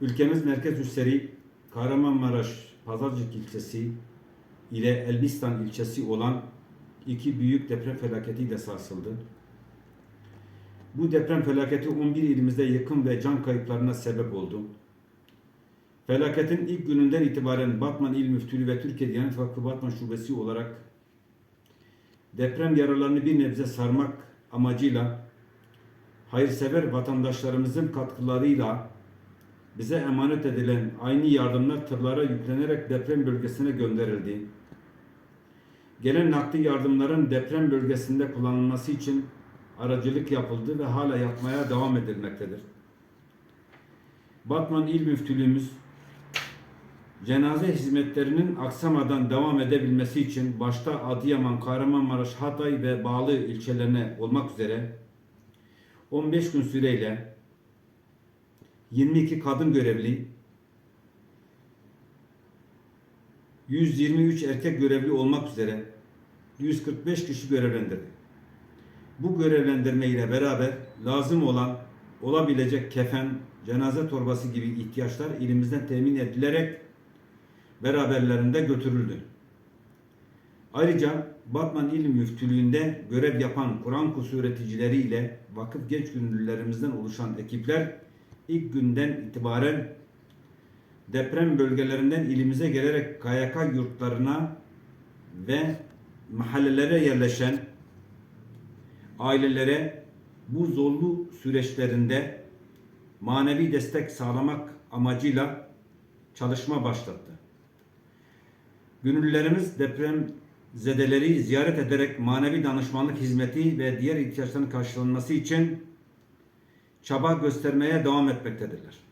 Ülkemiz merkez üsleri Kahramanmaraş Pazarcık ilçesi ile Elbistan ilçesi olan iki büyük deprem felaketiyle sarsıldı. Bu deprem felaketi 11 ilimizde yıkım ve can kayıplarına sebep oldu. Felaketin ilk gününden itibaren Batman İl Müftülüğü ve Türkiye Diyanet Vakfı Batman Şubesi olarak deprem yaralarını bir nebze sarmak amacıyla hayırsever vatandaşlarımızın katkılarıyla bize emanet edilen aynı yardımlar tırlara yüklenerek deprem bölgesine gönderildi. Gelen nakdi yardımların deprem bölgesinde kullanılması için aracılık yapıldı ve hala yapmaya devam edilmektedir. Batman İl Müftülüğümüz cenaze hizmetlerinin aksamadan devam edebilmesi için başta Adıyaman, Kahramanmaraş, Hatay ve bağlı ilçelerine olmak üzere 15 gün süreyle 22 kadın görevli, 123 erkek görevli olmak üzere 145 kişi görevlendirdi. Bu görevlendirme ile beraber lazım olan olabilecek kefen, cenaze torbası gibi ihtiyaçlar ilimizden temin edilerek beraberlerinde götürüldü. Ayrıca Batman İl Müftülüğü'nde görev yapan Kur'an kursu öğreticileri ile vakıf genç gönüllülerimizden oluşan ekipler ilk günden itibaren deprem bölgelerinden ilimize gelerek KYK yurtlarına ve mahallelere yerleşen ailelere bu zorlu süreçlerinde manevi destek sağlamak amacıyla çalışma başlattı. Gönüllülerimiz deprem zedeleri ziyaret ederek manevi danışmanlık hizmeti ve diğer ihtiyaçların karşılanması için çaba göstermeye devam etmektedirler.